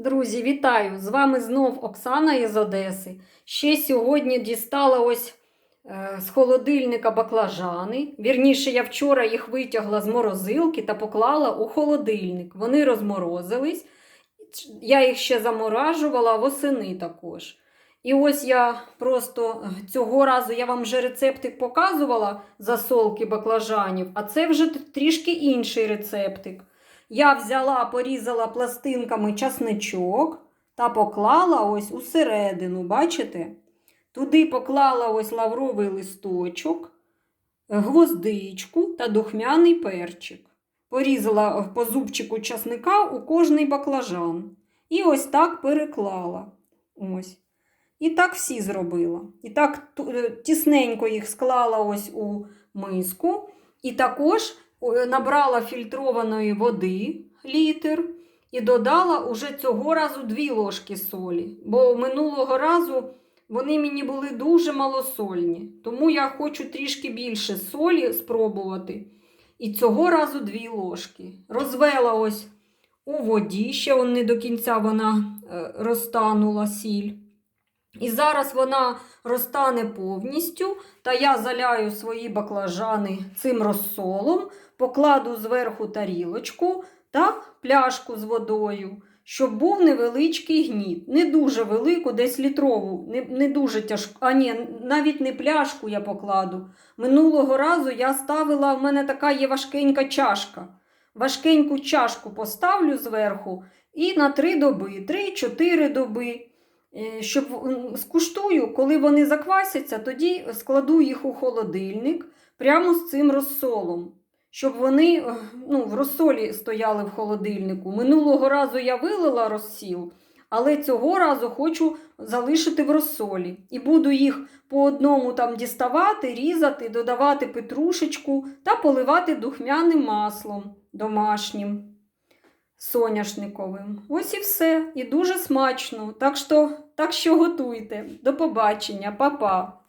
Друзі, вітаю! З вами знов Оксана із Одеси. Ще сьогодні дістала ось е, з холодильника баклажани. Вірніше, я вчора їх витягла з морозилки та поклала у холодильник. Вони розморозились. Я їх ще заморажувала восени також. І ось я просто е, цього разу я вам вже рецептик показувала засолки баклажанів, а це вже трішки інший рецептик. Я взяла, порізала пластинками часничок та поклала ось усередину, бачите? Туди поклала ось лавровий листочок, гвоздичку та духмяний перчик. Порізала по зубчику часника у кожний баклажан. І ось так переклала. Ось. І так всі зробила. І так е, тісненько їх склала ось у миску. І також набрала фільтрованої води літр і додала уже цього разу дві ложки солі. Бо минулого разу вони мені були дуже малосольні. Тому я хочу трішки більше солі спробувати. І цього разу дві ложки. Розвела ось у воді, ще не до кінця вона е, розтанула сіль. І зараз вона розтане повністю, та я заляю свої баклажани цим розсолом, покладу зверху тарілочку та пляшку з водою, щоб був невеличкий гніт. Не дуже велику, десь літрову, не, не дуже тяжку. А ні, навіть не пляшку я покладу. Минулого разу я ставила, в мене така є важкенька чашка. Важкеньку чашку поставлю зверху і на 3 доби, 3-4 доби. Е, Щоб скуштую, коли вони заквасяться, тоді складу їх у холодильник прямо з цим розсолом, щоб вони е, ну, в розсолі стояли в холодильнику. Минулого разу я вилила розсіл, але цього разу хочу залишити в розсолі. І буду їх по одному там діставати, різати, додавати петрушечку та поливати духмяним маслом домашнім соняшниковим. Ось і все. І дуже смачно. Так що, так що готуйте. До побачення, па-па.